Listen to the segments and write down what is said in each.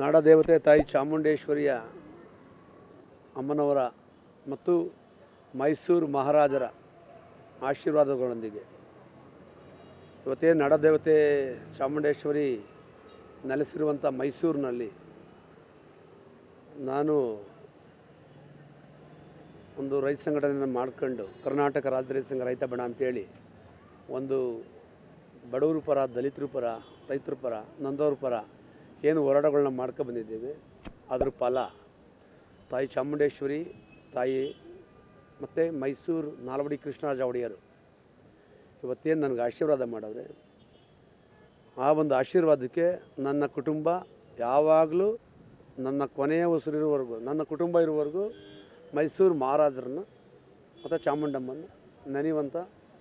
ನಾಡದೇವತೆ ತಾಯಿ ಚಾಮುಂಡೇಶ್ವರಿಯ ಅಮ್ಮನವರ ಮತ್ತು ಮೈಸೂರು ಮಹಾರಾಜರ ಆಶೀರ್ವಾದಗಳೊಂದಿಗೆ. ಇವತ್ತೇ ನಾಡದೇವತೆ ಚಾಮುಂಡೇಶ್ವರಿ ನೆಲೆಸಿರುವಂಥ ಮೈಸೂರಿನಲ್ಲಿ ನಾನು ಒಂದು ರೈತ ಸಂಘಟನೆಯನ್ನು ಮಾಡ್ಕೊಂಡು ಕರ್ನಾಟಕ ರಾಜ್ಯ ರೈತ ಸಂಘ ರೈತ ಬಣ ಅಂತೇಳಿ ಒಂದು ಬಡವರು ಪರ, ದಲಿತರು ಪರ, ರೈತರು ಪರ, ನೊಂದವ್ರ ಪರ ಏನು ಹೋರಾಟಗಳನ್ನ ಮಾಡ್ಕೊ ಬಂದಿದ್ದೇವೆ, ಅದ್ರ ಫಲ ತಾಯಿ ಚಾಮುಂಡೇಶ್ವರಿ, ತಾಯಿ ಮತ್ತು ಮೈಸೂರು ನಾಲ್ವಡಿ ಕೃಷ್ಣರಾಜ ಒಡೆಯರು. ಇವತ್ತೇನು ನನಗೆ ಆಶೀರ್ವಾದ ಮಾಡವ್ರೆ ಆ ಒಂದು ಆಶೀರ್ವಾದಕ್ಕೆ ನನ್ನ ಕುಟುಂಬ ಯಾವಾಗಲೂ ನನ್ನ ಕೊನೆಯ ಉಸಿರಿರುವವರೆಗೂ, ನನ್ನ ಕುಟುಂಬ ಇರುವವರೆಗೂ ಮೈಸೂರು ಮಹಾರಾಜರನ್ನ ಮತ್ತು ಚಾಮುಂಡಮ್ಮನ ನೆನೆಯುವಂಥ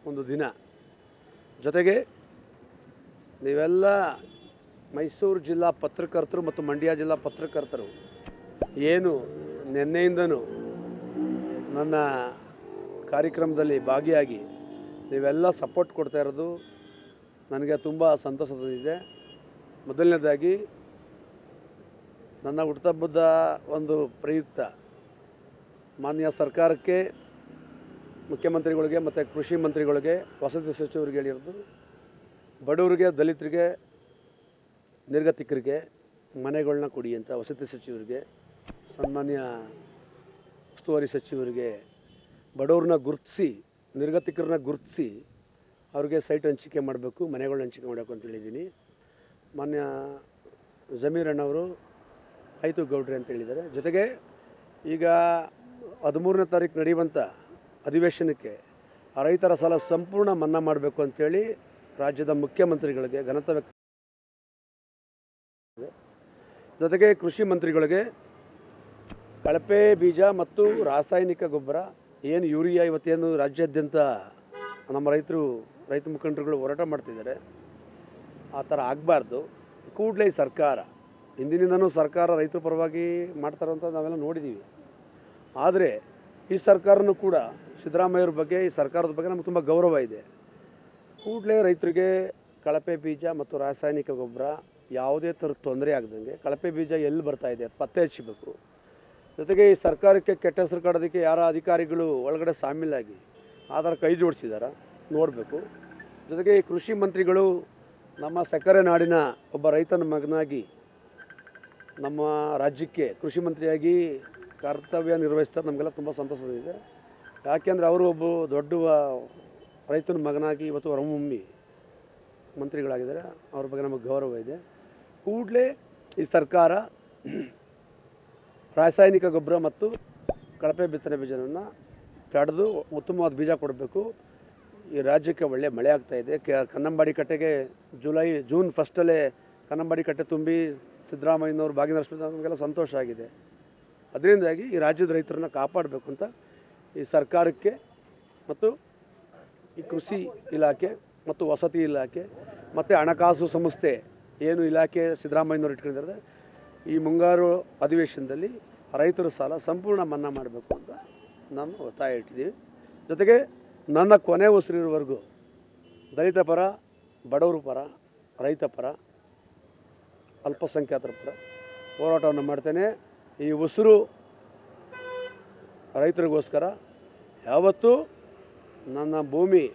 ಒಂದು ದಿನ. ಜೊತೆಗೆ ನೀವೆಲ್ಲ ಮೈಸೂರು ಜಿಲ್ಲಾ ಪತ್ರಕರ್ತರು ಮತ್ತು ಮಂಡ್ಯ ಜಿಲ್ಲಾ ಪತ್ರಕರ್ತರು ಏನು ನಿನ್ನೆಯಿಂದನೂ ನನ್ನ ಕಾರ್ಯಕ್ರಮದಲ್ಲಿ ಭಾಗಿಯಾಗಿ ನೀವೆಲ್ಲ ಸಪೋರ್ಟ್ ಕೊಡ್ತಾ ಇರೋದು ನನಗೆ ತುಂಬ ಸಂತಸದಿದೆ ತಂದಿದೆ. ಮೊದಲನೇದಾಗಿ ನನ್ನ ಹುಟ್ಟುಹಬ್ಬದ ಒಂದು ಪ್ರಯುಕ್ತ ಮಾನ್ಯ ಸರ್ಕಾರಕ್ಕೆ, ಮುಖ್ಯಮಂತ್ರಿಗಳಿಗೆ ಮತ್ತು ಕೃಷಿ ಮಂತ್ರಿಗಳಿಗೆ, ವಸತಿ ಸಚಿವರಿಗೆ ಹೇಳಿರೋದು. ಬಡವರಿಗೆ, ದಲಿತರಿಗೆ ನಿರ್ಗತಿಕರಿಗೆ ಮನೆಗಳನ್ನ ಕೊಡಿ ಅಂತ ವಸತಿ ಸಚಿವರಿಗೆ, ಸನ್ಮಾನ್ಯ ಉಸ್ತುವಾರಿ ಸಚಿವರಿಗೆ ಬಡವ್ರನ್ನ ಗುರುತಿಸಿ, ನಿರ್ಗತಿಕರನ್ನ ಗುರುತಿಸಿ ಅವ್ರಿಗೆ ಸೈಟ್ ಹಂಚಿಕೆ ಮಾಡಬೇಕು ಮನೆಗಳನ್ನ ಹಂಚಿಕೆ ಮಾಡಬೇಕು ಅಂತ ಹೇಳಿದ್ದೀನಿ. ಮಾನ್ಯ ಜಮೀರ್ ಅಣ್ಣವರು ಆಯಿತು ಗೌಡ್ರೆ ಅಂತ ಹೇಳಿದ್ದಾರೆ. ಜೊತೆಗೆ ಈಗ ಹದಿಮೂರನೇ ತಾರೀಕು ನಡೆಯುವಂಥ ಅಧಿವೇಶನಕ್ಕೆ ರೈತರ ಸಾಲ ಸಂಪೂರ್ಣ ಮನ್ನಾ ಮಾಡಬೇಕು ಅಂಥೇಳಿ ರಾಜ್ಯದ ಮುಖ್ಯಮಂತ್ರಿಗಳಿಗೆ ಘನತ ವ್ಯಕ್ತ ಜೊತೆಗೆ ಕೃಷಿ ಮಂತ್ರಿಗಳಿಗೆ ಕಳಪೆ ಬೀಜ ಮತ್ತು ರಾಸಾಯನಿಕ ಗೊಬ್ಬರ, ಏನು ಯೂರಿಯಾ ಇವತ್ತೇನು ರಾಜ್ಯಾದ್ಯಂತ ನಮ್ಮ ರೈತರು, ರೈತ ಮುಖಂಡರುಗಳು ಹೋರಾಟ ಮಾಡ್ತಿದ್ದಾರೆ. ಆ ಥರ ಆಗಬಾರ್ದು. ಕೂಡಲೇ ಸರ್ಕಾರ, ಹಿಂದಿನಿಂದನೂ ಸರ್ಕಾರ ರೈತರ ಪರವಾಗಿ ಮಾಡ್ತಾರಂತ ನಾವೆಲ್ಲ ನೋಡಿದ್ದೀವಿ ಆದರೆ ಈ ಸರ್ಕಾರನೂ ಕೂಡ ಸಿದ್ದರಾಮಯ್ಯವ್ರ ಬಗ್ಗೆ, ಈ ಸರ್ಕಾರದ ಬಗ್ಗೆ ನಮ್ಗೆ ತುಂಬ ಗೌರವ ಇದೆ. ಕೂಡಲೇ ರೈತರಿಗೆ ಕಳಪೆ ಬೀಜ ಮತ್ತು ರಾಸಾಯನಿಕ ಗೊಬ್ಬರ ಯಾವುದೇ ಥರದ ತೊಂದರೆ ಆಗದಂಗೆ ಕಳಪೆ ಬೀಜ ಎಲ್ಲಿ ಬರ್ತಾ ಇದೆ ಅದು ಪತ್ತೆ ಹಚ್ಚಬೇಕು ಜೊತೆಗೆ ಈ ಸರ್ಕಾರಕ್ಕೆ ಕೆಟ್ಟ ಹೆಸರು ಕಾಡೋದಕ್ಕೆ ಯಾರ ಅಧಿಕಾರಿಗಳು ಒಳಗಡೆ ಸಾಮೀಲಾಗಿ ಆಧಾರ ಕೈ ಜೋಡಿಸಿದಾರ ನೋಡಬೇಕು. ಜೊತೆಗೆ ಈ ಕೃಷಿ ಮಂತ್ರಿಗಳು ನಮ್ಮ ಸಕ್ಕರೆ ನಾಡಿನ ಒಬ್ಬ ರೈತನ ಮಗನಾಗಿ ನಮ್ಮ ರಾಜ್ಯಕ್ಕೆ ಕೃಷಿ ಮಂತ್ರಿಯಾಗಿ ಕರ್ತವ್ಯ ನಿರ್ವಹಿಸ್ತಾರೆ ನಮಗೆಲ್ಲ ತುಂಬ ಇದೆ. ಯಾಕೆಂದರೆ ಅವರು ಒಬ್ಬ ದೊಡ್ಡ ರೈತನ ಮಗನಾಗಿ ಇವತ್ತು ಹೊರಮೊಮ್ಮಿ ಮಂತ್ರಿಗಳಾಗಿದ್ದಾರೆ. ಅವ್ರ ಬಗ್ಗೆ ನಮಗೆ ಗೌರವ ಇದೆ. ಕೂಡಲೇ ಈ ಸರ್ಕಾರ ರಾಸಾಯನಿಕ ಗೊಬ್ಬರ ಮತ್ತು ಕಳಪೆ ಬಿತ್ತನೆ ಬೀಜವನ್ನು ತಡೆದು ಉತ್ತಮವಾದ ಬೀಜ ಕೊಡಬೇಕು. ಈ ರಾಜ್ಯಕ್ಕೆ ಒಳ್ಳೆ ಮಳೆ ಆಗ್ತಾ ಇದೆ. ಕೆ ಕನ್ನಂಬಾಡಿ ಕಟ್ಟೆಗೆ ಜುಲೈ, ಜೂನ್ ಫಸ್ಟಲ್ಲೇ ಕನ್ನಂಬಾಡಿ ಕಟ್ಟೆ ತುಂಬಿ ಸಿದ್ದರಾಮಯ್ಯನವರು ಭಾಗ್ಯನರಸ್ಮಿ ನಮಗೆಲ್ಲ ಸಂತೋಷ ಆಗಿದೆ. ಅದರಿಂದಾಗಿ ಈ ರಾಜ್ಯದ ರೈತರನ್ನ ಕಾಪಾಡಬೇಕು ಅಂತ ಈ ಸರ್ಕಾರಕ್ಕೆ ಮತ್ತು ಈ ಕೃಷಿ ಇಲಾಖೆ ಮತ್ತು ವಸತಿ ಇಲಾಖೆ ಮತ್ತು ಹಣಕಾಸು ಸಂಸ್ಥೆ ಏನು ಇಲಾಖೆ ಸಿದ್ದರಾಮಯ್ಯನವ್ರು ಇಟ್ಕೊಂಡಿದ್ದಾರೆ ಈ ಮುಂಗಾರು ಅಧಿವೇಶನದಲ್ಲಿ ರೈತರ ಸಾಲ ಸಂಪೂರ್ಣ ಮನ್ನಾ ಮಾಡಬೇಕು ಅಂತ ನಾನು ಒತ್ತಾಯ ಇಟ್ಟಿದ್ದೀವಿ. ಜೊತೆಗೆ ನನ್ನ ಕೊನೆ ಉಸಿರಿರುವವರೆಗೂ ದಲಿತ ಪರ, ಬಡವರ ಪರ, ರೈತ ಪರ, ಅಲ್ಪಸಂಖ್ಯಾತರ ಪರ ಹೋರಾಟವನ್ನು ಮಾಡ್ತೇನೆ. ಈ ಉಸಿರು ರೈತರಿಗೋಸ್ಕರ ಯಾವತ್ತೂ ನನ್ನ ಭೂಮಿ,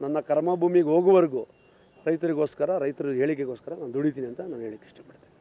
ನನ್ನ ಕರ್ಮಭೂಮಿಗೆ ಹೋಗುವವರೆಗೂ ರೈತರಿಗೋಸ್ಕರ ರೈತರ ಏಳಿಗೆಗೋಸ್ಕರ ನಾನು ದುಡಿತೀನಿ ಅಂತ ನಾನು ಹೇಳಕ್ಕೆ ಇಷ್ಟಪಡ್ತೀನಿ.